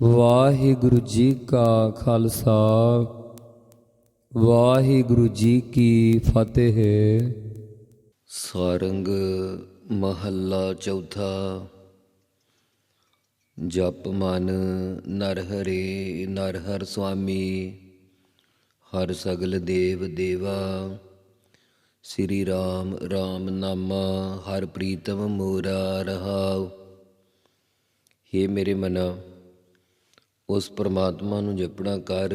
ਵਾਹਿਗੁਰੂ ਜੀ ਕਾ ਖਾਲਸਾ, ਵਾਹਿਗੁਰੂ ਜੀ ਕੀ ਫਤਿਹ। ਸਾਰੰਗ ਮਹੱਲਾ ਚੌਥਾ, ਜਪ ਮਨ ਨਰ ਹਰੇ ਨਰ ਹਰ ਸੁਆਮੀ, ਹਰ ਸਗਲ ਦੇਵ ਦੇਵਾ, ਸ੍ਰੀ ਰਾਮ ਰਾਮ ਨਾਮਾ, ਹਰ ਪ੍ਰੀਤਮ ਮੋਰਾ ਰਹਾਉ। ਹੇ ਮੇਰੇ ਮਨਾ ਉਸ ਪਰਮਾਤਮਾ ਨੂੰ ਜਪਣਾ ਕਰ,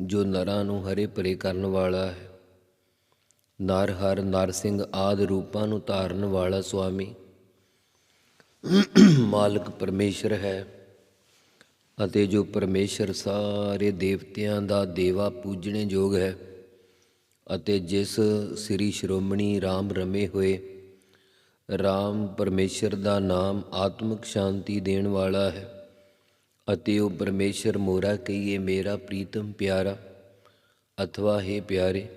ਜੋ ਨਰਾਂ ਨੂੰ ਹਰੇ ਭਰੇ ਕਰਨ ਵਾਲਾ ਹੈ। ਨਰ ਹਰ ਨਰ ਸਿੰਘ ਆਦ ਰੂਪਾਂ ਨੂੰ ਧਾਰਨ ਵਾਲਾ ਸੁਆਮੀ। ਮਾਲਕ ਪਰਮੇਸ਼ਰ ਹੈ ਅਤੇ ਜੋ ਪਰਮੇਸ਼ਰ ਸਾਰੇ ਦੇਵਤਿਆਂ ਦਾ ਦੇਵਾ ਪੂਜਣੇ ਯੋਗ ਹੈ ਅਤੇ ਜਿਸ ਸ੍ਰੀ ਸ਼੍ਰੋਮਣੀ RAM ਰਮੇ ਹੋਏ RAM ਪਰਮੇਸ਼ਰ ਦਾ ਨਾਮ ਆਤਮਿਕ ਸ਼ਾਂਤੀ ਦੇਣ ਵਾਲਾ ਹੈ। ਅਤੇ ਉਹ ਪਰਮੇਸ਼ਰ ਮੋਰਾ ਕਹੀਏ, ਮੇਰਾ ਪ੍ਰੀਤਮ ਪਿਆਰਾ, ਅਥਵਾ ਹੈ ਪਿਆਰੇ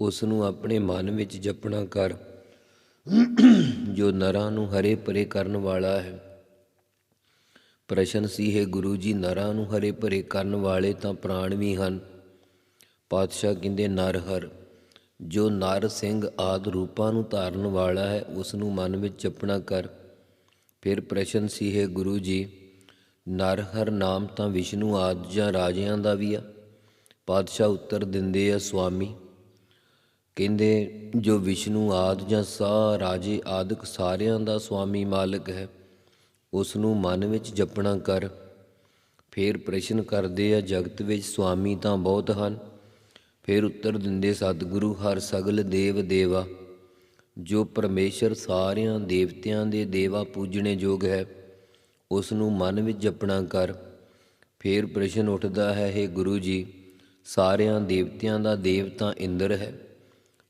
ਉਸ ਨੂੰ ਆਪਣੇ ਮਨ ਵਿੱਚ ਜਪਣਾ ਕਰ, ਜੋ ਨਰਾਂ ਨੂੰ ਹਰੇ ਭਰੇ ਕਰਨ ਵਾਲਾ ਹੈ। ਪ੍ਰਸ਼ਨ ਸੀ, ਹੈ ਗੁਰੂ ਜੀ, ਨਰਾਂ ਨੂੰ ਹਰੇ ਭਰੇ ਕਰਨ ਵਾਲੇ ਤਾਂ ਪ੍ਰਾਣ ਵੀ ਹਨ। ਪਾਤਸ਼ਾਹ ਕਹਿੰਦੇ, ਨਰ ਹਰ, ਜੋ ਨਰ ਸਿੰਘ ਆਦ ਰੂਪਾਂ ਨੂੰ ਧਾਰਨ ਵਾਲਾ ਹੈ ਉਸ ਨੂੰ ਮਨ ਵਿੱਚ ਜਪਣਾ ਕਰ। ਫਿਰ ਪ੍ਰਸ਼ਨ ਸੀ, ਹੈ ਗੁਰੂ ਜੀ ਨਰ ਹਰ ਨਾਮ ਤਾਂ ਵਿਸ਼ਨੂੰ ਆਦਿ ਜਾਂ ਰਾਜਿਆਂ ਦਾ ਵੀ ਆ। ਪਾਤਸ਼ਾਹ ਉੱਤਰ ਦਿੰਦੇ ਆ ਸੁਆਮੀ ਕਹਿੰਦੇ ਜੋ ਵਿਸ਼ਨੂੰ ਆਦਿ ਜਾਂ ਸਾ ਰਾਜੇ ਆਦਿਕ ਸਾਰਿਆਂ ਦਾ ਸੁਆਮੀ ਮਾਲਕ ਹੈ ਉਸ ਨੂੰ ਮਨ ਵਿੱਚ ਜਪਣਾ ਕਰ। ਫਿਰ ਪ੍ਰਸ਼ਨ ਕਰਦੇ ਆ, ਜਗਤ ਵਿੱਚ ਸੁਆਮੀ ਤਾਂ ਬਹੁਤ ਹਨ? ਫਿਰ ਉੱਤਰ ਦਿੰਦੇ, ਸਤਿਗੁਰੂ ਹਰ ਸਗਲ ਦੇਵ ਦੇਵਾ, ਜੋ ਪਰਮੇਸ਼ਰ ਸਾਰਿਆਂ ਦੇਵਤਿਆਂ ਦੇ ਦੇਵਾ ਪੂਜਣੇ ਯੋਗ ਹੈ। ਉਸ ਨੂੰ ਮਨ ਵਿੱਚ ਜਪਣਾ ਕਰ। ਫਿਰ ਪ੍ਰਸ਼ਨ ਉੱਠਦਾ ਹੈ हे ਗੁਰੂ ਜੀ, ਸਾਰਿਆਂ ਦੇਵਤਿਆਂ ਦਾ ਦੇਵਤਾ ਇੰਦਰ ਹੈ।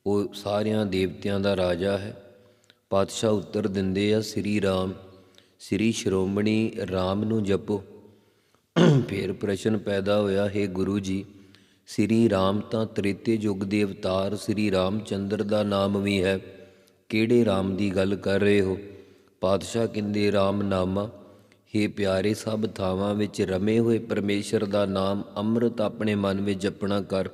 ਉਹ ਸਾਰਿਆਂ ਦੇਵਤਿਆਂ ਦਾ ਰਾਜਾ ਹੈ। ਪਾਤਸ਼ਾਹ ਉੱਤਰ ਦਿੰਦੇ ਆ, ਸ੍ਰੀ ਰਾਮ, ਸ੍ਰੀ ਸ਼੍ਰੋਮਣੀ ਰਾਮ ਨੂੰ ਜਪੋ। ਫਿਰ ਪ੍ਰਸ਼ਨ ਪੈਦਾ ਹੋਇਆ, ਹੈ ਗੁਰੂ ਜੀ, ਸ੍ਰੀ ਰਾਮ ਤਾਂ ਤ੍ਰੇਤੇ ਯੁੱਗ ਦੇ ਅਵਤਾਰ ਸ੍ਰੀ ਰਾਮਚੰਦਰ ਦਾ ਨਾਮ ਵੀ ਹੈ। ਕਿਹੜੇ ਰਾਮ ਦੀ ਗੱਲ ਕਰ ਰਹੇ ਹੋ? ਪਾਤਸ਼ਾਹ ਕਹਿੰਦੇ RAM ਨਾਮਾ ਹੇ ਪਿਆਰੇ, ਸਭ ਥਾਵਾਂ ਵਿੱਚ ਰਮੇ ਹੋਏ ਪਰਮੇਸ਼ਰ ਦਾ ਨਾਮ ਅੰਮ੍ਰਿਤ ਆਪਣੇ ਮਨ ਵਿੱਚ ਜਪਣਾ ਕਰ।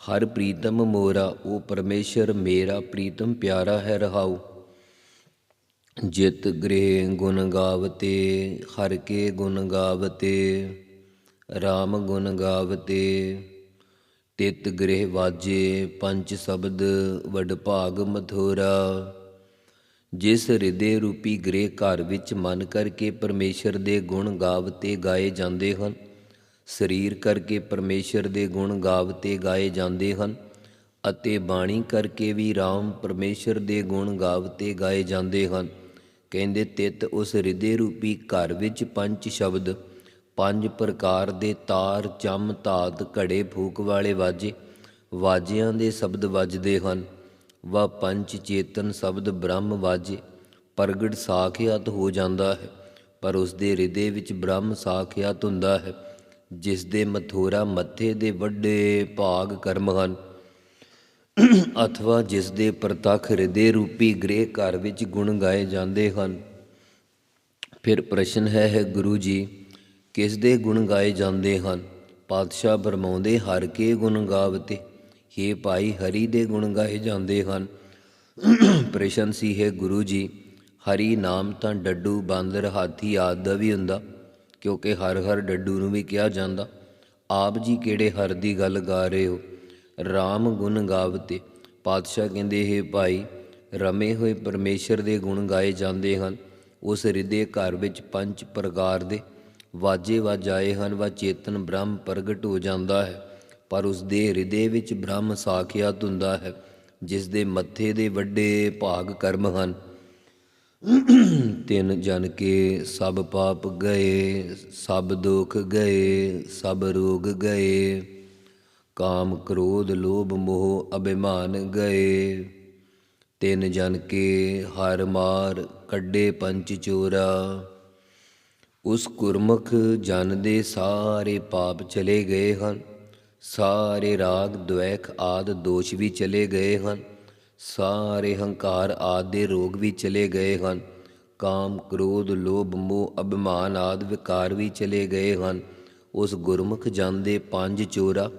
ਹਰ ਪ੍ਰੀਤਮ ਮੋਰਾ ਉਹ ਪਰਮੇਸ਼ਰ ਮੇਰਾ, ਪ੍ਰੀਤਮ ਪਿਆਰਾ ਹੈ ਰਹਾਉ। ਜਿਤ ਗ੍ਰਹਿ ਗੁਣ ਗਾਵਤੇ, ਹਰ ਕੇ ਗੁਣ ਗਾਵਤੇ RAM ਗੁਣ ਗਾਵਤੇ। ਤਿਤ ਗ੍ਰਹਿ ਵਾਜੇ, ਪੰਜ ਸ਼ਬਦ, ਵਡ ਭਾਗ ਮਥੁਰਾ। ਜਿਸ ਹਿਰਦੇ ਰੂਪੀ ਗ੍ਰਹਿ ਘਰ ਵਿੱਚ ਮਨ ਕਰਕੇ ਪਰਮੇਸ਼ਰ ਦੇ ਗੁਣ ਗਾਵ 'ਤੇ ਗਾਏ ਜਾਂਦੇ ਹਨ, ਸਰੀਰ ਕਰਕੇ ਪਰਮੇਸ਼ਰ ਦੇ ਗੁਣ ਗਾਵ 'ਤੇ ਗਾਏ ਜਾਂਦੇ ਹਨ ਅਤੇ ਬਾਣੀ ਕਰਕੇ ਵੀ RAM ਪਰਮੇਸ਼ਰ ਦੇ ਗੁਣ ਗਾਵ 'ਤੇ ਗਾਏ ਜਾਂਦੇ ਹਨ। ਕਹਿੰਦੇ ਤਿਤ ਉਸ ਹਿਰਦੇ ਰੂਪੀ ਘਰ ਵਿੱਚ ਪੰਜ ਸ਼ਬਦ, ਪੰਜ ਪ੍ਰਕਾਰ ਦੇ ਤਾਰ, ਚੰਮ, ਧਾਤ, ਘੜੇ, ਫੂਕ ਵਾਲੇ ਵਾਜੇ, ਵਾਜਿਆਂ ਦੇ ਸ਼ਬਦ ਵੱਜਦੇ ਹਨ। ਵਾ ਪੰਜ ਚੇਤਨ ਸ਼ਬਦ ਬ੍ਰਹਮ ਵਾਜੇ, ਪ੍ਰਗਟ ਸਾਖਿਆਤ ਹੋ ਜਾਂਦਾ ਹੈ, ਪਰ ਉਸ ਦੇ ਹਿਰਦੇ ਵਿੱਚ ਬ੍ਰਹਮ ਸਾਖਿਆਤ ਹੁੰਦਾ ਹੈ ਜਿਸ ਦੇ ਮਥੁਰਾ ਮੱਥੇ ਦੇ ਵੱਡੇ ਭਾਗ ਕਰਮ ਹਨ। ਅਥਵਾ ਜਿਸ ਦੇ ਪ੍ਰਤੱਖ ਹਿਰਦੇ ਰੂਪੀ ਗ੍ਰਹਿ ਘਰ ਵਿੱਚ ਗੁਣ ਗਾਏ ਜਾਂਦੇ ਹਨ। ਫਿਰ ਪ੍ਰਸ਼ਨ ਹੈ ਹੈ ਗੁਰੂ ਜੀ ਕਿਸ ਦੇ ਗੁਣ ਗਾਏ ਜਾਂਦੇ ਹਨ? ਪਾਤਸ਼ਾਹ ਬਰਮਾਉਂਦੇ ਹਰ ਕੇ ਗੁਣ ਗਾਵਤੇ। ਹੇ ਭਾਈ ਹਰੀ ਦੇ ਗੁਣ ਗਾਏ ਜਾਂਦੇ ਹਨ। ਪ੍ਰਸ਼ਨ ਸੀ, ਹੈ ਗੁਰੂ ਜੀ, ਹਰੀ ਨਾਮ ਤਾਂ ਡੱਡੂ ਬਾਂਦਰ ਹਾਥੀ ਆਦਿ ਦਾ ਵੀ ਹੁੰਦਾ, ਕਿਉਂਕਿ ਹਰ ਹਰ ਡੱਡੂ ਨੂੰ ਵੀ ਕਿਹਾ ਜਾਂਦਾ। ਆਪ ਜੀ ਕਿਹੜੇ ਹਰ ਦੀ ਗੱਲ ਗਾ ਰਹੇ ਹੋ? RAM ਗੁਣ ਗਾਵਤੇ। ਪਾਤਸ਼ਾਹ ਕਹਿੰਦੇ, ਹੈ ਭਾਈ, ਰਮੇ ਹੋਏ ਪਰਮੇਸ਼ਰ ਦੇ ਗੁਣ ਗਾਏ ਜਾਂਦੇ ਹਨ। ਉਸ ਹਿਰਦੇ ਘਰ ਵਿੱਚ ਪੰਜ ਪ੍ਰਕਾਰ ਦੇ। ਵਾਜੇ ਵਜਾਏ ਹਨ, ਵਾ ਚੇਤਨ ਬ੍ਰਹਮ ਪ੍ਰਗਟ ਹੋ ਜਾਂਦਾ ਹੈ। ਪਰ ਉਸ ਦੇ ਹਿਰਦੇ ਵਿੱਚ ਬ੍ਰਹਮ ਸਾਖਿਆਤ ਹੁੰਦਾ ਹੈ, ਜਿਸ ਦੇ ਮੱਥੇ ਦੇ ਵੱਡੇ ਭਾਗ ਕਰਮ ਹਨ। ਤਿੰਨ ਜਨ ਕੇ ਸਭ ਪਾਪ ਗਏ, ਸਭ ਦੁੱਖ ਗਏ, ਸਭ ਰੋਗ ਗਏ। ਕਾਮ ਕ੍ਰੋਧ ਲੋਭ ਮੋਹ ਅਭਿਮਾਨ ਗਏ। ਤਿੰਨ ਜਨ ਕੇ ਹਰ ਮਾਰ ਕੱਢੇ ਪੰਚ ਚੋਰਾ। ਉਸ ਗੁਰਮੁਖ ਜਨ ਦੇ ਸਾਰੇ ਪਾਪ ਚਲੇ ਗਏ ਹਨ। ਸਾਰੇ ਰਾਗ ਦ્વੈਖ ਆਦ ਦੋਸ਼ ਵੀ ਚਲੇ ਗਏ ਹਨ। ਸਾਰੇ ਹੰਕਾਰ ਆਦ ਦੇ ਰੋਗ ਵੀ ਚਲੇ ਗਏ ਹਨ। ਕਾਮ, ਕ੍ਰੋਧ, ਲੋਭ, ਮੋਹ, ਅਭਿਮਾਨ ਆਦ ਵਿਕਾਰ ਵੀ ਚਲੇ ਗਏ ਹਨ। ਉਸ ਗੁਰਮੁਖ ਜਾਂਦੇ ਪੰਜ ਚੋਰਾ,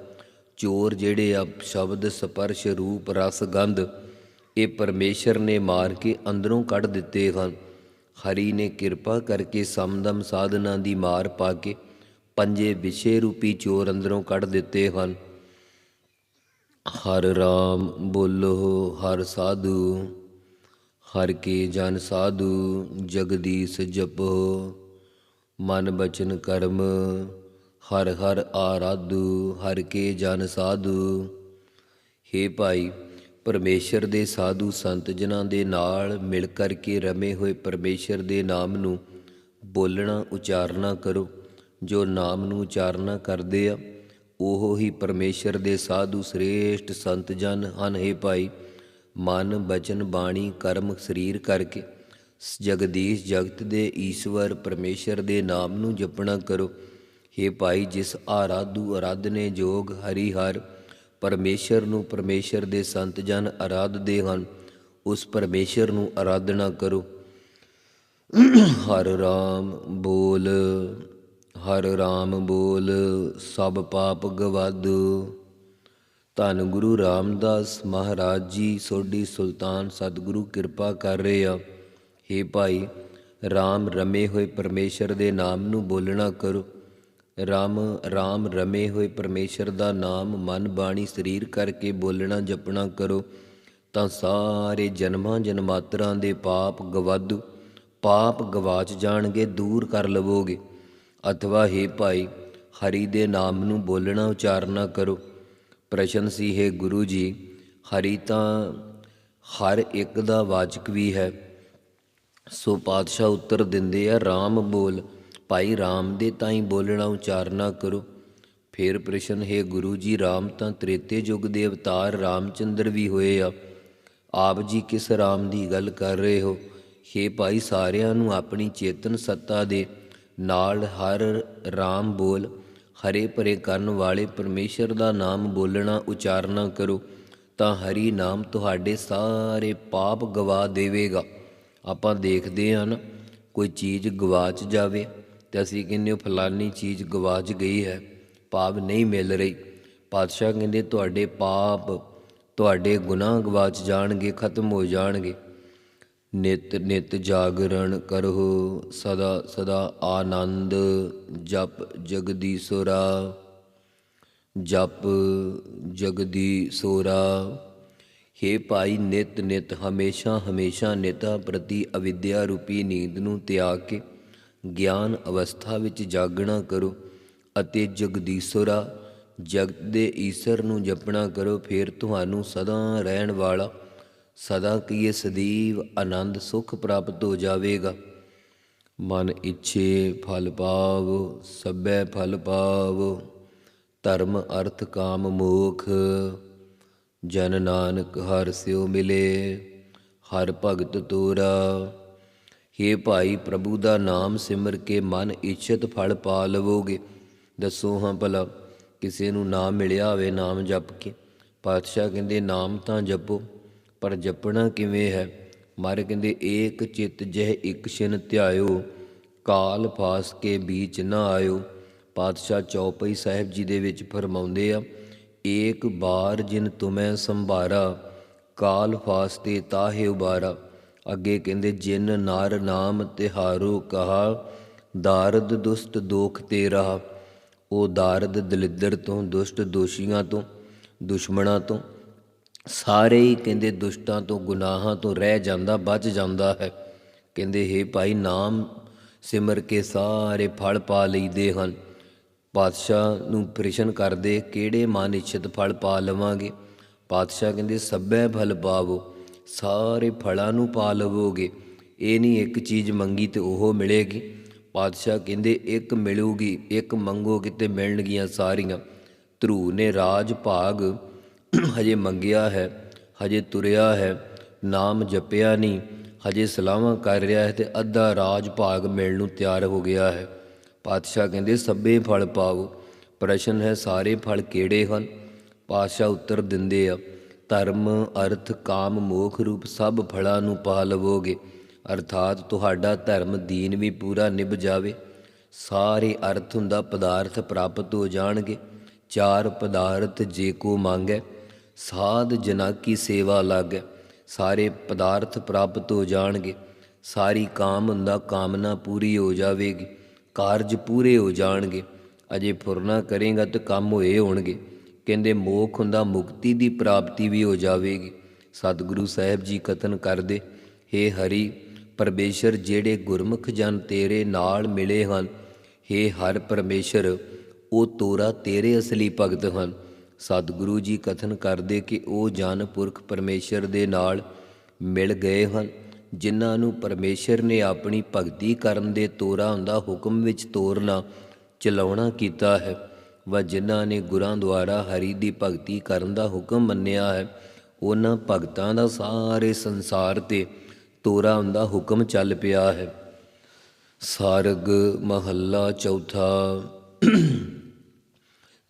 ਚੋਰ ਜਿਹੜੇ ਆ ਸ਼ਬਦ, ਸਪਰਸ਼, ਰੂਪ, ਰਸ, ਗੰਧ, ਇਹ ਪਰਮੇਸ਼ਰ ਨੇ ਮਾਰ ਕੇ ਅੰਦਰੋਂ ਕੱਢ ਦਿੱਤੇ ਹਨ। ਹਰੀ ਨੇ ਕਿਰਪਾ ਕਰਕੇ ਸਮਦਮ ਸਾਧਨਾ ਦੀ ਮਾਰ ਪਾ ਕੇ ਪੰਜੇ ਵਿਸ਼ੇ ਰੂਪੀ ਚੋਰ ਅੰਦਰੋਂ ਕੱਢ ਦਿੱਤੇ ਹਨ। ਹਰ ਰਾਮ ਬੋਲੋ, ਹਰ ਸਾਧੂ, ਹਰ ਕੇ ਜਨ ਸਾਧੂ, ਜਗਦੀਸ਼ ਜਪੋ। ਮਨ ਬਚਨ ਕਰਮ, ਹਰ ਹਰ ਆਰਾਧੂ, ਹਰ ਕੇ ਜਨ ਸਾਧੂ। ਹੇ ਭਾਈ, ਪਰਮੇਸ਼ਰ ਦੇ ਸਾਧੂ ਸੰਤ ਜਨਾਂ ਦੇ ਨਾਲ ਮਿਲ ਕਰਕੇ ਰਮੇ ਹੋਏ ਪਰਮੇਸ਼ਰ ਦੇ ਨਾਮ ਨੂੰ ਬੋਲਣਾ, ਉਚਾਰਨਾ ਕਰੋ। ਜੋ ਨਾਮ ਨੂੰ ਉਚਾਰਨਾ ਕਰਦੇ ਆ, ਉਹ ਹੀ ਪਰਮੇਸ਼ਰ ਦੇ ਸਾਧੂ ਸ੍ਰੇਸ਼ਟ ਸੰਤ ਜਨ ਹਨ, ਹੇ ਭਾਈ। ਮਨ, ਬਚਨ, ਬਾਣੀ, ਕਰਮ, ਸਰੀਰ ਕਰਕੇ ਜਗਦੀਸ਼ ਜਗਤ ਦੇ ਈਸ਼ਵਰ ਪਰਮੇਸ਼ਰ ਦੇ ਨਾਮ ਨੂੰ ਜਪਣਾ ਕਰੋ। ਹੇ ਭਾਈ, ਜਿਸ ਆਰਾਧੂ ਅਰਾਧਨੇ ਜੋਗ ਹਰੀ ਹਰ ਪਰਮੇਸ਼ਰ ਨੂੰ ਪਰਮੇਸ਼ਰ ਦੇ ਸੰਤ ਜਨ ਆਰਾਧਦੇ ਹਨ, ਉਸ ਪਰਮੇਸ਼ਰ ਨੂੰ ਆਰਾਧਨਾ ਕਰੋ। ਹਰ ਰਾਮ ਬੋਲ ਹਰ ਰਾਮ ਬੋਲ, ਸਭ ਪਾਪ ਗਵਾਦੂ। ਧੰਨ ਗੁਰੂ ਰਾਮਦਾਸ ਮਹਾਰਾਜ ਜੀ, ਸੋਢੀ ਸੁਲਤਾਨ ਸਤਿਗੁਰੂ ਕਿਰਪਾ ਕਰ ਰਹੇ ਆ। ਹੇ ਭਾਈ RAM ਰਮੇ ਹੋਏ ਪਰਮੇਸ਼ਰ ਦੇ ਨਾਮ ਨੂੰ ਬੋਲਣਾ ਕਰੋ। ਰਾਮ RAM ਰਮੇ ਹੋਏ ਪਰਮੇਸ਼ਰ ਦਾ ਨਾਮ ਮਨ ਬਾਣੀ ਸਰੀਰ ਕਰਕੇ ਬੋਲਣਾ, ਜਪਣਾ ਕਰੋ। ਤਾਂ ਸਾਰੇ ਜਨਮਾਂ ਜਨਮਾਤਰਾਂ ਦੇ ਪਾਪ ਗਵਾਦੂ, ਪਾਪ ਗਵਾਚ ਜਾਣਗੇ, ਦੂਰ ਕਰ ਲਵੋਗੇ। ਅਥਵਾ, ਹੇ ਭਾਈ, ਹਰੀ ਦੇ ਨਾਮ ਨੂੰ ਬੋਲਣਾ, ਉਚਾਰਨਾ ਕਰੋ। ਪ੍ਰਸ਼ਨ ਸੀ, ਹੈ ਗੁਰੂ ਜੀ, ਹਰੀ ਤਾਂ ਹਰ ਇੱਕ ਦਾ ਵਾਚਕ ਵੀ ਹੈ। ਸੋ ਪਾਤਸ਼ਾਹ ਉੱਤਰ ਦਿੰਦੇ ਆ RAM ਬੋਲ, ਭਾਈ RAM ਦੇ ਤਾਈਂ ਬੋਲਣਾ, ਉਚਾਰਨਾ ਕਰੋ। ਫਿਰ ਪ੍ਰਸ਼ਨ, ਹੈ ਗੁਰੂ ਜੀ RAM ਤਾਂ ਤ੍ਰੇਤੇ ਯੁੱਗ ਦੇ ਅਵਤਾਰ ਰਾਮਚੰਦਰ ਵੀ ਹੋਏ ਆ। ਆਪ ਜੀ ਕਿਸ RAM ਦੀ ਗੱਲ ਕਰ ਰਹੇ ਹੋ? ਹੇ ਭਾਈ, ਸਾਰਿਆਂ ਨੂੰ ਆਪਣੀ ਚੇਤਨ ਸੱਤਾ ਦੇ ਨਾਲ ਹਰ ਰਾਮ ਬੋਲ, ਹਰੇ ਭਰੇ ਕਰਨ ਵਾਲੇ ਪਰਮੇਸ਼ਰ ਦਾ ਨਾਮ ਬੋਲਣਾ, ਉਚਾਰਨਾ ਕਰੋ, ਤਾਂ ਹਰੀ ਨਾਮ ਤੁਹਾਡੇ ਸਾਰੇ ਪਾਪ ਗਵਾ ਦੇਵੇਗਾ। ਆਪਾਂ ਦੇਖਦੇ ਹਾਂ ਨਾ, ਕੋਈ ਚੀਜ਼ ਗਵਾਚ ਜਾਵੇ, ਤੇ ਅਸੀਂ ਕਹਿੰਦੇ ਹਾਂ, ਫਲਾਨੀ ਚੀਜ਼ ਗਵਾਚ ਗਈ ਹੈ, ਪਾਪ ਨਹੀਂ ਮਿਲ ਰਹੀ। ਪਾਤਸ਼ਾਹ ਕਹਿੰਦੇ, ਤੁਹਾਡੇ ਪਾਪ, ਤੁਹਾਡੇ ਗੁਨਾਹ ਗਵਾਚ ਜਾਣਗੇ, ਖਤਮ ਹੋ ਜਾਣਗੇ। ਨਿਤ ਨਿਤ ਜਾਗਰਣ ਕਰੋ ਸਦਾ ਸਦਾ ਆਨੰਦ, ਜਪ ਜਗਦੀਸੁਰਾ। ਜਪ ਜਗਦੀਸ਼ੋਰਾ। ਹੇ ਭਾਈ ਨਿਤ ਨਿਤ, ਹਮੇਸ਼ਾ ਹਮੇਸ਼ਾ ਨਿਤਾ ਪ੍ਰਤੀ ਅਵਿਦਿਆ ਰੂਪੀ ਨੀਂਦ ਨੂੰ ਤਿਆਗ ਕੇ ਗਿਆਨ ਅਵਸਥਾ ਵਿੱਚ ਜਾਗਣਾ ਕਰੋ ਅਤੇ ਜਗਦੀਸੁਰਾ, ਜਗਤ ਦੇ ਈਸ਼ਰ ਨੂੰ ਜਪਣਾ ਕਰੋ, ਫਿਰ ਤੁਹਾਨੂੰ ਸਦਾ ਰਹਿਣ ਵਾਲਾ ਸਦਾ ਕੀਏ ਸਦੀਵ ਆਨੰਦ ਸੁਖ ਪ੍ਰਾਪਤ ਹੋ ਜਾਵੇਗਾ। ਮਨ ਇੱਛੇ ਫਲ ਪਾਵ, ਸਭੈ ਫਲ ਪਾਵ, ਧਰਮ ਅਰਥ ਕਾਮ ਮੋਖ, ਜਨ ਨਾਨਕ ਹਰ ਸਿਉ ਮਿਲੇ, ਹਰ ਭਗਤ ਤੋਰਾ। ਹੇ ਭਾਈ ਪ੍ਰਭੂ ਦਾ ਨਾਮ ਸਿਮਰ ਕੇ ਮਨ ਇੱਛਤ ਫਲ ਪਾ ਲਵੋਗੇ। ਦੱਸੋ ਹਾਂ ਭਲਾ, ਕਿਸੇ ਨੂੰ ਨਾਮ ਮਿਲਿਆ ਹੋਵੇ ਨਾਮ ਜਪ ਕੇ। ਪਾਤਸ਼ਾਹ ਕਹਿੰਦੇ, ਨਾਮ ਤਾਂ ਜਪੋ। ਪਰ ਜਪਣਾ ਕਿਵੇਂ ਹੈ? ਮਾਰੇ ਕਹਿੰਦੇ, ਏਕ ਚਿਤ ਜਹ ਇੱਕ ਛਿਨ ਧਿਆਇਓ, ਕਾਲ ਫਾਸ ਕੇ ਵਿੱਚ ਨਾ ਆਇਓ। ਪਾਤਸ਼ਾਹ ਚੌਪਈ ਸਾਹਿਬ ਜੀ ਦੇ ਵਿੱਚ ਫਰਮਾਉਂਦੇ ਆ, ਏਕ ਬਾਰ ਜਿਨ ਤੁਮੈ ਸੰਭਾਰਾ, ਕਾਲ ਫਾਸ ਤੇ ਤਾਹੇ ਉਬਾਰਾ। ਅੱਗੇ ਕਹਿੰਦੇ, ਜਿਨ ਨਾਰ ਨਾਮ ਤਿਹਾਰੋ ਕਹਾ, ਦਾਰਦ ਦੁਸ਼ਟ ਦੋਖ ਤੇ ਰਹਾ। ਉਹ ਦਾਰਦ ਦਲਿੱਦਰ ਤੋਂ, ਦੁਸ਼ਟ ਦੋਸ਼ੀਆਂ ਤੋਂ, ਦੁਸ਼ਮਣਾਂ ਤੋਂ ਸਾਰੇ ਹੀ ਕਹਿੰਦੇ ਦੁਸ਼ਟਾਂ ਤੋਂ, ਗੁਨਾਹਾਂ ਤੋਂ ਰਹਿ ਜਾਂਦਾ, ਬਚ ਜਾਂਦਾ ਹੈ। ਕਹਿੰਦੇ, ਹੇ ਭਾਈ, ਨਾਮ ਸਿਮਰ ਕੇ ਸਾਰੇ ਫਲ ਪਾ ਲਈਦੇ ਹਨ। ਪਾਤਸ਼ਾਹ ਨੂੰ ਪ੍ਰਸ਼ਨ ਕਰਦੇ, ਕਿਹੜੇ ਮਨ ਇੱਛਤ ਫਲ ਪਾ ਲਵਾਂਗੇ? ਪਾਤਸ਼ਾਹ ਕਹਿੰਦੇ, ਸਭੈ ਫਲ ਪਾਵੋ, ਸਾਰੇ ਫਲਾਂ ਨੂੰ ਪਾ ਲਵੋਗੇ। ਇਹ ਨਹੀਂ ਇੱਕ ਚੀਜ਼ ਮੰਗੀ ਤੇ ਉਹ ਮਿਲੇਗੀ। ਪਾਤਸ਼ਾਹ ਕਹਿੰਦੇ, ਇੱਕ ਮਿਲੂਗੀ, ਇੱਕ ਮੰਗੋਗੇ ਤੇ ਮਿਲਣਗੀਆਂ ਸਾਰੀਆਂ। ਧਰੂ ਨੇ ਰਾਜ ਭਾਗ ਹਜੇ ਮੰਗਿਆ ਹੈ, ਹਜੇ ਤੁਰਿਆ ਹੈ, ਨਾਮ ਜਪਿਆ ਨਹੀਂ, ਹਜੇ ਸਲਾਹਾਂ ਕਰ ਰਿਹਾ ਹੈ ਤੇ ਅੱਧਾ ਰਾਜ ਭਾਗ ਮਿਲਣ ਨੂੰ ਤਿਆਰ ਹੋ ਗਿਆ ਹੈ। ਪਾਤਸ਼ਾਹ ਕਹਿੰਦੇ, ਸਭੇ ਫਲ ਪਾਵੋ ਪ੍ਰਸ਼ਨ ਹੈ ਸਾਰੇ ਫਲ ਕਿਹੜੇ ਹਨ? ਪਾਤਸ਼ਾਹ ਉੱਤਰ ਦਿੰਦੇ ਆ, ਧਰਮ, ਅਰਥ, ਕਾਮ, ਮੋਖ ਰੂਪ ਸਭ ਫਲਾਂ ਨੂੰ ਪਾ ਲਵੋਗੇ, ਅਰਥਾਤ ਤੁਹਾਡਾ ਧਰਮ ਦੀਨ ਵੀ ਪੂਰਾ ਨਿਭ ਜਾਵੇ। ਸਾਰੇ ਅਰਥ ਹੁੰਦਾ ਪਦਾਰਥ ਪ੍ਰਾਪਤ ਹੋ ਜਾਣਗੇ, ਚਾਰ ਪਦਾਰਥ ਜੇ ਕੋ ਮੰਗੈ ਸਾਧ ਜਨਾ ਕੀ ਸੇਵਾ ਲਾਗੈ, ਸਾਰੇ ਪਦਾਰਥ ਪ੍ਰਾਪਤ ਹੋ ਜਾਣਗੇ, ਸਾਰੀ ਕਾਮ ਹੁੰਦਾ ਕਾਮਨਾ ਪੂਰੀ ਹੋ ਜਾਵੇਗੀ, ਕਾਰਜ ਪੂਰੇ ਹੋ ਜਾਣਗੇ, ਅਜੇ ਫੁਰਨਾ ਕਰੇਗਾ ਤਾਂ ਕੰਮ ਹੋਏ ਹੋਣਗੇ, ਕਹਿੰਦੇ ਮੋਖ ਹੁੰਦਾ ਮੁਕਤੀ ਦੀ ਪ੍ਰਾਪਤੀ ਵੀ ਹੋ ਜਾਵੇਗੀ, ਸਤਿਗੁਰੂ ਸਾਹਿਬ ਜੀ ਕਥਨ ਕਰਦੇ, ਹੇ ਹਰੀ, ਪਰਮੇਸ਼ਰ ਜਿਹੜੇ ਗੁਰਮੁਖ ਜਨ ਤੇਰੇ ਨਾਲ ਮਿਲੇ ਹਨ, ਹੇ ਹਰ ਪਰਮੇਸ਼ਰ, ਉਹ ਤੋਰਾ ਤੇਰੇ ਅਸਲੀ ਭਗਤ ਹਨ। ਸਤਿਗੁਰੂ ਜੀ ਕਥਨ ਕਰਦੇ ਕਿ ਉਹ ਜਨ ਪੁਰਖ ਪਰਮੇਸ਼ਰ ਦੇ ਨਾਲ ਮਿਲ ਗਏ ਹਨ, ਜਿਨ੍ਹਾਂ ਨੂੰ ਪਰਮੇਸ਼ਰ ਨੇ ਆਪਣੀ ਭਗਤੀ ਕਰਨ ਦੇ ਤੋਰਾ ਹੁੰਦਾ ਹੁਕਮ ਵਿੱਚ ਤੋਰਨਾ, ਚਲਾਉਣਾ ਕੀਤਾ ਹੈ ਵਾ ਜਿਨ੍ਹਾਂ ਨੇ ਗੁਰਾਂ ਦੁਆਰਾ ਹਰੀ ਦੀ ਭਗਤੀ ਕਰਨ ਦਾ ਹੁਕਮ ਮੰਨਿਆ ਹੈ, ਉਹਨਾਂ ਭਗਤਾਂ ਦਾ ਸਾਰੇ ਸੰਸਾਰ ਤੇ ਤੋਰਾ ਹੁੰਦਾ ਹੁਕਮ ਚੱਲ ਪਿਆ ਹੈ। ਸਾਰਗ ਮਹੱਲਾ ਚੌਥਾ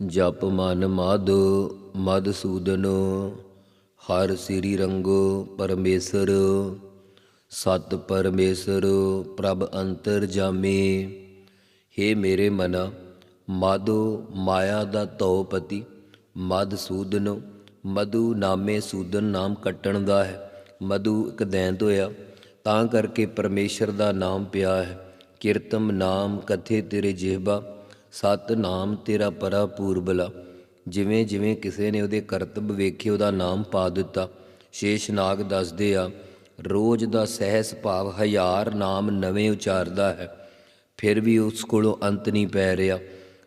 ਜਪ ਮਨ ਮਦ ਮਦ ਸੂਦਨ, ਹਰ ਸ੍ਰੀ ਰੰਗੋ ਪਰਮੇਸ਼ਰ। ਸਤ ਪਰਮੇਸ਼ਰ, ਪ੍ਰਭ ਅੰਤਰ ਜਾਮੇ। ਹੇ ਮੇਰੇ ਮਨਾ, ਮਾਦੋ ਮਾਇਆ ਦਾ ਧਉਪਤੀ ਮਦ ਸੂਦਨ, ਮਧੂ ਨਾਮੇ ਸੂਦਨ ਨਾਮ ਕੱਟਣ ਦਾ ਹੈ। ਮਧੂ ਇੱਕ ਦੈਂਤ ਹੋਇਆ, ਤਾਂ ਕਰਕੇ ਪਰਮੇਸ਼ਰ ਦਾ ਨਾਮ ਪਿਆ ਹੈ। ਕੀਰਤਮ ਨਾਮ ਕਥੇ ਤੇਰੇ ਜਿਹਬਾ ਸਤ ਨਾਮ ਤੇਰਾ ਪਰਾ ਪੂਰਬਲਾ। ਜਿਵੇਂ ਜਿਵੇਂ ਕਿਸੇ ਨੇ ਉਹਦੇ ਕਰਤੱਵ ਵੇਖੇ, ਉਹਦਾ ਨਾਮ ਪਾ ਦਿੱਤਾ। ਸ਼ੇਸ਼ਨਾਗ ਦੱਸਦੇ ਆ, ਰੋਜ਼ ਦਾ ਸਹਿਸ ਭਾਵ ਹਜ਼ਾਰ ਨਾਮ ਨਵੇਂ ਉਚਾਰਦਾ ਹੈ। ਫਿਰ ਵੀ ਉਸ ਕੋਲੋਂ ਅੰਤ ਨਹੀਂ ਪੈ ਰਿਹਾ।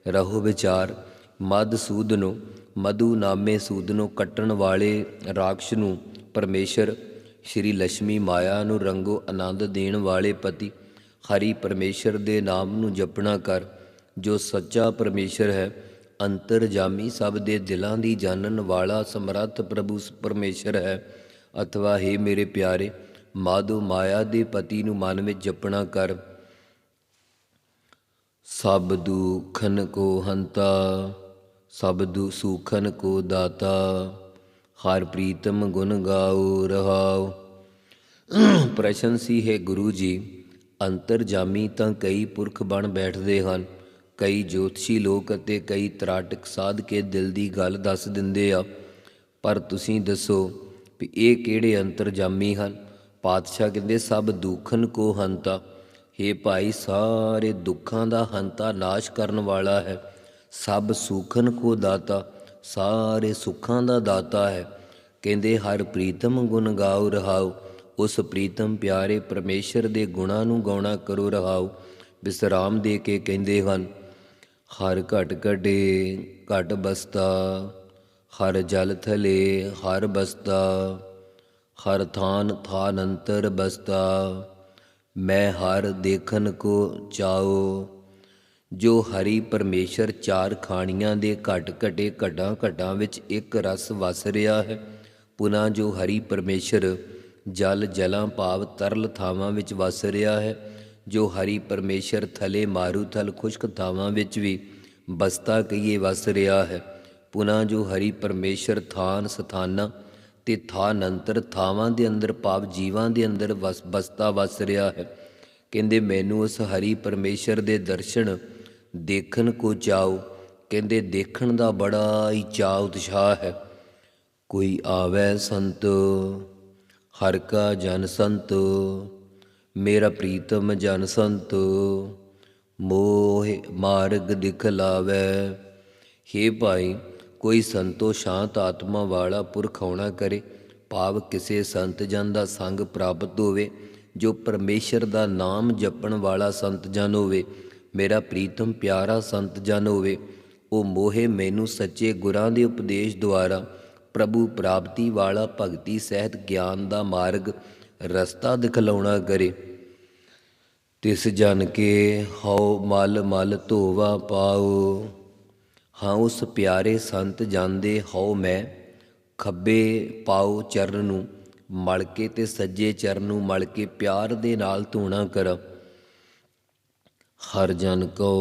ਰਹੋ ਵਿਚਾਰ, ਮਦ ਸੂਦਨੋ, ਮਧੂ ਨਾਮੇ ਸੂਦਨੋ ਕੱਟਣ ਵਾਲੇ ਰਾਖਸ਼ ਨੂੰ ਪਰਮੇਸ਼ਰ, ਸ਼੍ਰੀ ਲక్ష్ਮੀ ਮਾਇਆ ਨੂੰ ਰੰਗੋ ਆਨੰਦ ਦੇਣ ਵਾਲੇ ਪਤੀ, ਹਰੀ ਪਰਮੇਸ਼ਰ ਦੇ ਨਾਮ ਨੂੰ ਜਪਣਾ ਕਰ। ਜੋ ਸੱਚਾ ਪਰਮੇਸ਼ਰ ਹੈ, ਅੰਤਰਜਾਮੀ ਸਭ ਦੇ ਦਿਲਾਂ ਦੀ ਜਾਣਨ ਵਾਲਾ ਸਮਰੱਥ ਪ੍ਰਭੂ ਪਰਮੇਸ਼ਰ ਹੈ। ਅਥਵਾ हे ਮੇਰੇ ਪਿਆਰੇ, ਮਾਧੋ ਮਾਇਆ ਦੇ ਪਤੀ ਨੂੰ ਮਨ ਵਿੱਚ ਜਪਣਾ ਕਰ। ਸਭ ਦੁਖਨ ਕੋ ਹੰਤਾ, ਸਭ ਦੁ, ਸੁਖਨ ਕੋ ਦਾਤਾ, ਹਰ ਪ੍ਰੀਤਮ ਗੁਣ ਗਾਉ ਰਹਾਉ ਪ੍ਰਸ਼ਨ ਸੀ, ਹੈ ਗੁਰੂ ਜੀ, ਅੰਤਰਜਾਮੀ ਤਾਂ ਕਈ ਪੁਰਖ ਬਣ ਬੈਠਦੇ ਹਨ। ਕਈ ਜੋਤਸ਼ੀ ਲੋਕ ਅਤੇ ਕਈ ਤਰਾਟਕ ਸਾਧ ਕੇ ਦਿਲ ਦੀ ਗੱਲ ਦੱਸ ਦਿੰਦੇ ਆ। ਪਰ ਤੁਸੀਂ ਦੱਸੋ ਵੀ ਇਹ ਕਿਹੜੇ ਅੰਤਰਜਾਮੀ ਹਨ? ਪਾਤਸ਼ਾਹ ਕਹਿੰਦੇ, ਸਭ ਦੁੱਖਨ ਕੋ ਹੰਤਾ। ਹੇ ਭਾਈ, ਸਾਰੇ ਦੁੱਖਾਂ ਦਾ ਹੰਤਾ ਨਾਸ਼ ਕਰਨ ਵਾਲਾ ਹੈ। ਸਭ ਸੁਖਨ ਕੋ ਦਾਤਾ, ਸਾਰੇ ਸੁੱਖਾਂ ਦਾ ਦਾਤਾ ਹੈ। ਕਹਿੰਦੇ, ਹਰ ਪ੍ਰੀਤਮ ਗੁਣ ਗਾਉ ਰਹਾਓ। ਉਸ ਪ੍ਰੀਤਮ ਪਿਆਰੇ ਪਰਮੇਸ਼ਰ ਦੇ ਗੁਣਾਂ ਨੂੰ ਗਾਉਣਾ ਕਰੋ ਰਹਾਓ। ਵਿਸਰਾਮ ਦੇ ਕੇ ਕਹਿੰਦੇ ਹਨ ਹਰ ਘਟ ਘਟੇ, ਘਟ ਬਸਤਾ, ਹਰ ਜਲ ਥਲੇ, ਹਰ ਬਸਤਾ, ਹਰ ਥਾਨ ਥਾਨ ਅੰਤਰ ਬਸਤਾ। ਮੈਂ ਹਰ ਦੇਖਣ ਕੋ ਚਾਓ, ਜੋ ਹਰੀ ਪਰਮੇਸ਼ਰ ਚਾਰ ਖਾਣੀਆਂ ਦੇ ਘਟ ਘਟੇ ਘਟਾਂ ਘਟਾਂ ਵਿੱਚ ਇੱਕ ਰਸ ਵਸ ਰਿਹਾ ਹੈ। ਪੁਨਾ ਜੋ ਹਰੀ ਪਰਮੇਸ਼ਰ ਜਲ ਜਲਾਂ ਭਾਵ ਤਰਲ ਥਾਵਾਂ ਵਿੱਚ ਵਸ ਰਿਹਾ ਹੈ। ਜੋ ਹਰੀ ਪਰਮੇਸ਼ਰ ਥਲੇ ਮਾਰੂਥਲ ਖੁਸ਼ਕ ਥਾਵਾਂ ਵਿੱਚ ਵੀ ਬਸਤਾ ਕਹੀਏ ਵਸ ਰਿਹਾ ਹੈ। ਪੁਨਾ ਜੋ ਹਰੀ ਪਰਮੇਸ਼ਰ ਥਾਨ ਸਥਾਨਾਂ ਤੇ ਥਾਨ ਅੰਤਰ ਥਾਵਾਂ ਦੇ ਅੰਦਰ ਭਾਵ ਜੀਵਾਂ ਦੇ ਅੰਦਰ ਵਸ, ਬਸਤਾ ਵਸ ਰਿਹਾ ਹੈ। ਕਹਿੰਦੇ ਮੈਨੂੰ ਉਸ ਹਰੀ ਪਰਮੇਸ਼ਰ ਦੇ ਦਰਸ਼ਨ ਦੇਖਣ ਕੋ ਚਾਓ। ਕਹਿੰਦੇ ਦੇਖਣ ਦਾ ਬੜਾ ਹੀ ਚਾਅ ਉਤਸ਼ਾਹ ਹੈ। ਕੋਈ ਆਵੈ ਸੰਤ, ਹਰ ਕਾ ਜਨ ਸੰਤ ਮੇਰਾ ਪ੍ਰੀਤਮ ਜਨ ਸੰਤ, ਮੋਹ ਮਾਰਗ ਦਿਖਲਾਵੇ ਹੇ ਭਾਈ, ਕੋਈ ਸੰਤੋ ਸ਼ਾਂਤ ਆਤਮਾ ਵਾਲਾ ਪੁਰਖ ਆਉਣਾ ਕਰੇ। ਭਾਵ ਕਿਸੇ ਸੰਤ ਜਨ ਦਾ ਸੰਗ ਪ੍ਰਾਪਤ ਹੋਵੇ, ਜੋ ਪਰਮੇਸ਼ਰ ਦਾ ਨਾਮ ਜਪਣ ਵਾਲਾ ਸੰਤ ਜਨ ਹੋਵੇ। ਮੇਰਾ ਪ੍ਰੀਤਮ ਪਿਆਰਾ ਸੰਤ ਜਨ ਹੋਵੇ। ਉਹ ਮੋਹੇ ਮੈਨੂੰ ਸੱਚੇ ਗੁਰਾਂ ਦੇ ਉਪਦੇਸ਼ ਦੁਆਰਾ ਪ੍ਰਭੂ ਪ੍ਰਾਪਤੀ ਵਾਲਾ ਭਗਤੀ ਸਹਿਤ ਗਿਆਨ ਦਾ ਮਾਰਗ ਰਸਤਾ ਦਿਖਲਾਉਣਾ ਕਰੇ। ਤਿਸ ਜਨ ਕੇ ਹਉ ਮਲ ਮਲ ਧੋਵਾ ਪਾਉ ਹਾਂ, ਉਸ ਪਿਆਰੇ ਸੰਤ ਜਾਂਦੇ ਹਉ ਮੈਂ ਖੱਬੇ ਪਾਉ ਚਰਨ ਨੂੰ ਮਲ ਕੇ ਤੇ ਸੱਜੇ ਚਰਨ ਨੂੰ ਮਲ ਕੇ ਪਿਆਰ ਦੇ ਨਾਲ ਧੋਣਾ ਕਰ। ਹਰ ਜਨ ਕੋ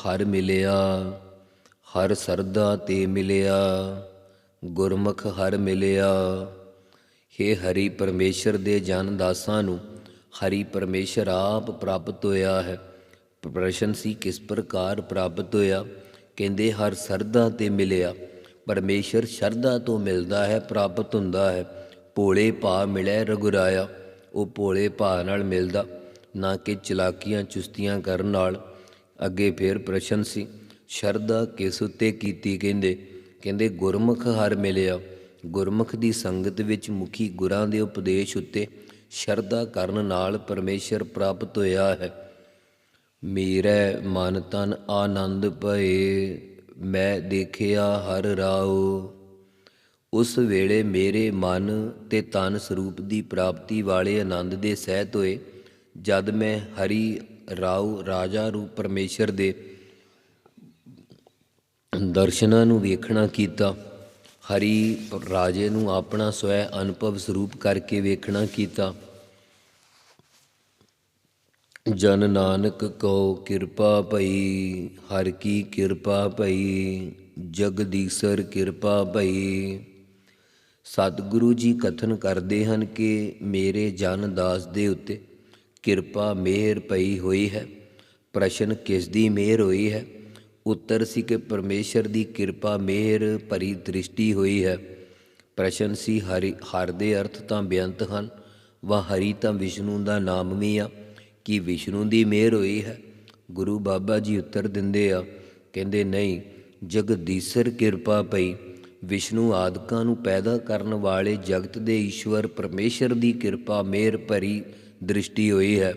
ਹਰ ਮਿਲਿਆ, ਹਰ ਸਰਦਾ ਤੇ ਮਿਲਿਆ, ਗੁਰਮੁਖ ਹਰ ਮਿਲਿਆ। ਹੇ ਹਰੀ ਪਰਮੇਸ਼ਰ ਦੇ ਜਨ ਦਾਸਾਂ ਨੂੰ, ਹਰੀ ਪਰਮੇਸ਼ਰ ਆਪ ਪ੍ਰਾਪਤ ਹੋਇਆ ਹੈ। ਪ੍ਰਸ਼ਨ ਸੀ, ਕਿਸ ਪ੍ਰਕਾਰ ਪ੍ਰਾਪਤ ਹੋਇਆ? ਕਹਿੰਦੇ, ਹਰ ਸਰਦਾ ਤੇ ਮਿਲਿਆ। ਪਰਮੇਸ਼ਰ ਸ਼ਰਧਾ ਤੋਂ ਮਿਲਦਾ ਹੈ, ਪ੍ਰਾਪਤ ਹੁੰਦਾ ਹੈ। ਭੋਲੇ ਭਾ ਮਿਲੇ ਰਗੁਰਾਇਆ ਉਹ ਭੋਲੇ ਭਾ ਨਾਲ ਮਿਲਦਾ, ਨਾ ਕਿ ਚਲਾਕੀਆਂ ਚੁਸਤੀਆਂ ਕਰਨ ਨਾਲ। ਅੱਗੇ ਫੇਰ ਪ੍ਰਸ਼ਨ ਸੀ, ਸ਼ਰਧਾ ਕਿਸ ਉਤੇ ਕੀਤੀ? ਕਹਿੰਦੇ ਕਹਿੰਦੇ, ਗੁਰਮੁਖ ਹਰ ਮਿਲਿਆ। ਗੁਰਮੁਖ ਦੀ ਸੰਗਤ ਵਿੱਚ ਮੁਖੀ ਗੁਰਾਂ ਦੇ ਉਪਦੇਸ਼ ਉੱਤੇ ਸ਼ਰਧਾ ਕਰਨ ਨਾਲ ਪਰਮੇਸ਼ਰ ਪ੍ਰਾਪਤ ਹੋਇਆ ਹੈ। ਮੇਰੇ ਮਨ ਤਨ ਆਨੰਦ ਭਏ, ਮੈਂ ਦੇਖਿਆ ਹਰ ਰਾਉ। ਉਸ ਵੇਲੇ ਮੇਰੇ ਮਨ ਤੇ ਤਨ ਸਰੂਪ ਦੀ ਪ੍ਰਾਪਤੀ ਵਾਲੇ ਆਨੰਦ ਦੇ ਸਹਿਤ ਹੋਏ, ਜਦ ਮੈਂ ਹਰੀ ਰਾਉ ਰਾਜਾ ਰੂਪ ਪਰਮੇਸ਼ਰ ਦੇ ਦਰਸ਼ਨਾਂ ਨੂੰ ਵੇਖਣਾ ਕੀਤਾ। ਹਰੀ ਰਾਜੇ ਨੂੰ ਆਪਣਾ ਸਵੈ ਅਨੁਭਵ ਸਰੂਪ ਕਰਕੇ ਵੇਖਣਾ ਕੀਤਾ। ਜਨ ਨਾਨਕ ਕੋ ਕਿਰਪਾ ਭਈ, ਹਰ ਕੀ ਕਿਰਪਾ ਭਈ, ਜਗਦੀਸ਼ਰ ਕਿਰਪਾ ਭਈ। ਸਤਿਗੁਰੂ ਜੀ ਕਥਨ ਕਰਦੇ ਹਨ ਕਿ ਮੇਰੇ ਜਨ ਦਾਸ ਦੇ ਉੱਤੇ ਕਿਰਪਾ ਮਿਹਰ ਪਈ ਹੋਈ ਹੈ, ਪ੍ਰਸ਼ਨ ਕਿਸ ਦੀ ਮਿਹਰ ਹੋਈ ਹੈ? ਉੱਤਰ ਸੀ ਕਿ ਪਰਮੇਸ਼ਰ ਦੀ ਕਿਰਪਾ ਮਿਹਰ ਭਰੀ ਦ੍ਰਿਸ਼ਟੀ ਹੋਈ ਹੈ। ਪ੍ਰਸ਼ਨ ਸੀ, ਹਰੀ, ਹਰ ਦੇ ਅਰਥ ਤਾਂ ਬੇਅੰਤ ਹਨ ਵਾ ਹਰੀ ਤਾਂ ਵਿਸ਼ਨੂੰ ਦਾ ਨਾਮ ਵੀ ਆ। ਕਿ ਵਿਸ਼ਨੂੰ ਦੀ ਮਿਹਰ ਹੋਈ ਹੈ? ਗੁਰੂ ਬਾਬਾ ਜੀ ਉੱਤਰ ਦਿੰਦੇ ਆ, ਕਹਿੰਦੇ ਨਹੀਂ ਜਗਦੀਸ਼ਰ ਕਿਰਪਾ ਪਈ। ਵਿਸ਼ਨੂੰ ਆਦਿਕਾਂ ਨੂੰ ਪੈਦਾ ਕਰਨ ਵਾਲੇ ਜਗਤ ਦੇ ਈਸ਼ਵਰ ਪਰਮੇਸ਼ਰ ਦੀ ਕਿਰਪਾ ਮਿਹਰ ਭਰੀ ਦ੍ਰਿਸ਼ਟੀ ਹੋਈ ਹੈ।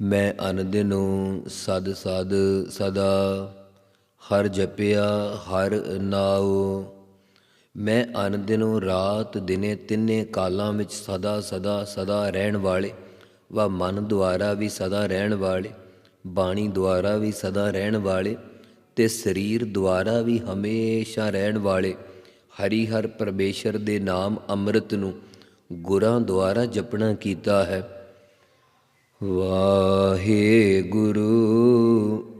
ਮੈਂ ਅਨਦਿਨੋਂ ਸਦ ਸਦ ਸਦਾ ਹਰ ਜਪਿਆ, ਹਰ ਨਾਉ। ਮੈਂ ਅਨਦਿਨੋਂ ਰਾਤ ਦਿਨੇ ਤਿੰਨੇ ਕਾਲਾਂ ਵਿੱਚ ਸਦਾ ਸਦਾ ਸਦਾ ਰਹਿਣ ਵਾਲੇ। ਵਾ ਮਨ ਦੁਆਰਾ ਵੀ ਸਦਾ ਰਹਿਣ ਵਾਲੇ, ਬਾਣੀ ਦੁਆਰਾ ਵੀ ਸਦਾ ਰਹਿਣ ਵਾਲੇ, ਤੇ ਸਰੀਰ ਦੁਆਰਾ ਵੀ ਹਮੇਸ਼ਾ ਰਹਿਣ ਵਾਲੇ। ਹਰੀ ਹਰ ਪਰਮੇਸ਼ਰ ਦੇ ਨਾਮ ਅੰਮ੍ਰਿਤ ਨੂੰ ਗੁਰਾਂ ਦੁਆਰਾ ਜਪਣਾ ਕੀਤਾ ਹੈ। ਵਾਹਿਗੁਰੂ ਵਾਹਿਗੁਰੂ।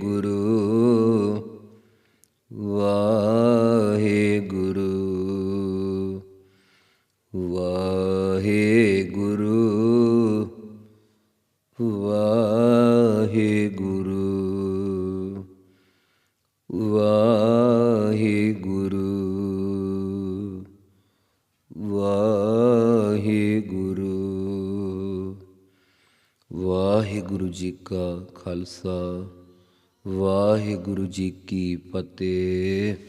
Guru. ਵਾਹਿਗੁਰੂ ਜੀ ਕੀ ਫਤਿਹ।